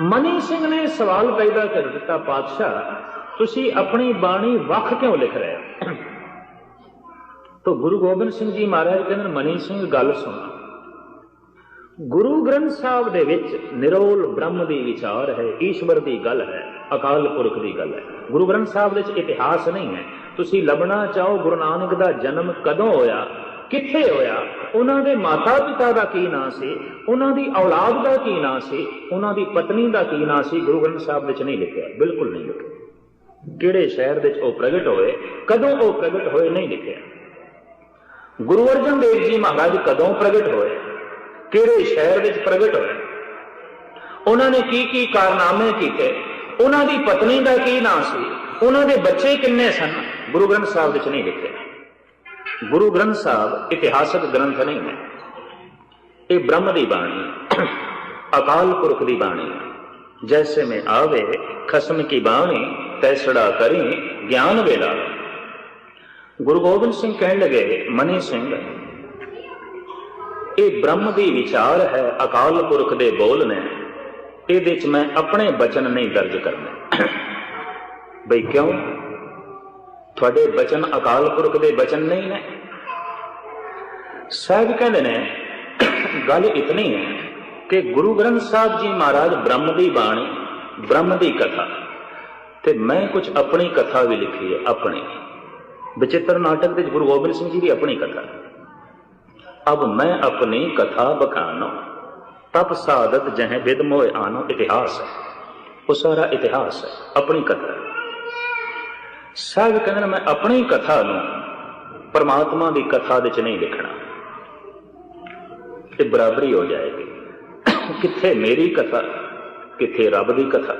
ਮਨੀ ਸਿੰਘ ਨੇ ਸਵਾਲ ਪੈਦਾ ਕਰ ਦਿੱਤਾ, ਪਾਤਸ਼ਾਹ, ਤੁਸੀਂ ਆਪਣੀ ਬਾਣੀ ਵੱਖ ਕਿਉਂ ਲਿਖ ਰਹੇ ਹੋ? ਤੋ ਗੁਰੂ ਗੋਬਿੰਦ ਸਿੰਘ ਜੀ ਮਹਾਰਾਜ ਕਹਿੰਦੇ ਮਨੀ ਸਿੰਘ, ਗੱਲ ਸੁਣ। ਗੁਰੂ ਗ੍ਰੰਥ ਸਾਹਿਬ ਦੇ ਵਿੱਚ ਨਿਰੋਲ ਬ੍ਰਹਮ ਦੀ ਵਿਚਾਰ ਹੈ, ਈਸ਼ਵਰ ਦੀ ਗੱਲ ਹੈ, ਅਕਾਲ ਪੁਰਖ ਦੀ ਗੱਲ ਹੈ। ਗੁਰੂ ਗ੍ਰੰਥ ਸਾਹਿਬ ਦੇ ਵਿੱਚ ਇਤਿਹਾਸ ਨਹੀਂ ਹੈ। ਤੁਸੀਂ ਲੱਭਣਾ ਚਾਹੋ ਗੁਰੂ ਨਾਨਕ ਦਾ ਜਨਮ ਕਦੋਂ ਹੋਇਆ? ਕਿੱਥੇ ਹੋਇਆ? ਉਹਨਾਂ ਦੇ ਮਾਤਾ ਪਿਤਾ ਦਾ ਕੀ ਨਾਂ ਸੀ? ਉਹਨਾਂ ਦੀ ਔਲਾਦ ਦਾ ਕੀ ਨਾਂ ਸੀ? ਉਹਨਾਂ ਦੀ ਪਤਨੀ ਦਾ ਕੀ ਨਾਂ ਸੀ? ਗੁਰੂ ਗ੍ਰੰਥ ਸਾਹਿਬ ਵਿੱਚ ਨਹੀਂ ਲਿਖਿਆ, ਬਿਲਕੁਲ ਨਹੀਂ ਲਿਖਿਆ। ਕਿਹੜੇ ਸ਼ਹਿਰ ਵਿੱਚ ਉਹ ਪ੍ਰਗਟ ਹੋਏ, ਕਦੋਂ ਉਹ ਪ੍ਰਗਟ ਹੋਏ ਨਹੀਂ ਲਿਖਿਆ। ਗੁਰੂ ਅਰਜਨ ਦੇਵ ਜੀ ਮਹਾਰਾਜ ਕਦੋਂ ਪ੍ਰਗਟ ਹੋਏ? ਕਿਹੜੇ ਸ਼ਹਿਰ ਵਿੱਚ ਪ੍ਰਗਟ ਹੋਏ? ਉਹਨਾਂ ਨੇ ਕੀ ਕੀ ਕਾਰਨਾਮੇ ਕੀਤੇ? ਉਹਨਾਂ ਦੀ ਪਤਨੀ ਦਾ ਕੀ ਨਾਂ ਸੀ? ਉਹਨਾਂ ਦੇ ਬੱਚੇ ਕਿੰਨੇ ਸਨ? ਗੁਰੂ ਗ੍ਰੰਥ ਸਾਹਿਬ ਵਿੱਚ ਨਹੀਂ ਲਿਖਿਆ। ਗੁਰੂ ਗ੍ਰੰਥ ਸਾਹਿਬ ਇਤਿਹਾਸਕ ਗ੍ਰੰਥ ਨਹੀਂ ਹੈ ਇਹ ਬ੍ਰਹਮ ਦੀ ਬਾਣੀ, ਅਕਾਲ ਪੁਰਖ ਦੀ ਬਾਣੀ। ਜੈਸੇ ਮੈਂ ਆਵੇ, ਖਸਮ ਕੀ ਬਾਣੀ, ਤੈਸੜਾ ਕਰੀ, ਗਿਆਨ ਵੇਲਾ। ਗੁਰੂ ਗੋਬਿੰਦ ਸਿੰਘ ਕਹਿਣ ਲੱਗੇ, ਮਨੀ ਸਿੰਘ, ਇਹ ਬ੍ਰਹਮ ਦੀ ਵਿਚਾਰ ਹੈ ਅਕਾਲ ਪੁਰਖ ਦੇ ਬੋਲ ਨੇ। ਇਹਦੇ ਚ ਮੈਂ ਆਪਣੇ ਬਚਨ ਨਹੀਂ ਦਰਜ ਕਰਨੇ। ਬਈ ਕਿਉਂ? ਤੁਹਾਡੇ ਬਚਨ ਅਕਾਲ ਪੁਰਖ ਦੇ ਬਚਨ ਨਹੀਂ ਨੇ। ਸਾਹਿਬ ਕਹਿੰਦੇ ਨੇ, ਗੱਲ ਇਤਨੀ ਹੈ ਕਿ ਗੁਰੂ ਗ੍ਰੰਥ ਸਾਹਿਬ ਜੀ ਮਹਾਰਾਜ ਬ੍ਰਹਮ ਦੀ ਬਾਣੀ, ਬ੍ਰਹਮ ਦੀ ਕਥਾ, ਤੇ ਮੈਂ ਕੁਝ ਆਪਣੀ ਕਥਾ ਵੀ ਲਿਖੀ ਹੈ, ਆਪਣੀ। ਵਿਚਿੱਤਰ ਨਾਟਕ ਦੇ ਵਿੱਚ ਗੁਰੂ ਗੋਬਿੰਦ ਸਿੰਘ ਜੀ ਦੀ ਆਪਣੀ ਕਥਾ। ਅਬ ਮੈਂ ਆਪਣੀ ਕਥਾ ਬਖਾਨੋ, ਤਪ ਸਾਦਤ ਜਹ ਵਿਦ ਮੋਇ ਆਨੋ ਇਤਿਹਾਸ ਹੈ। ਉਹ ਸਾਰਾ ਇਤਿਹਾਸ ਹੈ, ਆਪਣੀ ਕਥਾ। ਸਾਹਿਬ ਕਹਿੰਦੇ ਨੇ, ਮੈਂ ਆਪਣੀ ਕਥਾ ਨੂੰ ਪਰਮਾਤਮਾ ਦੀ ਕਥਾ ਵਿੱਚ ਨਹੀਂ ਲਿਖਣਾ। ਤੇ ਬਰਾਬਰੀ ਹੋ ਜਾਏਗੀ। ਕਿੱਥੇ ਮੇਰੀ ਕਥਾ, ਕਿੱਥੇ ਰੱਬ ਦੀ ਕਥਾ।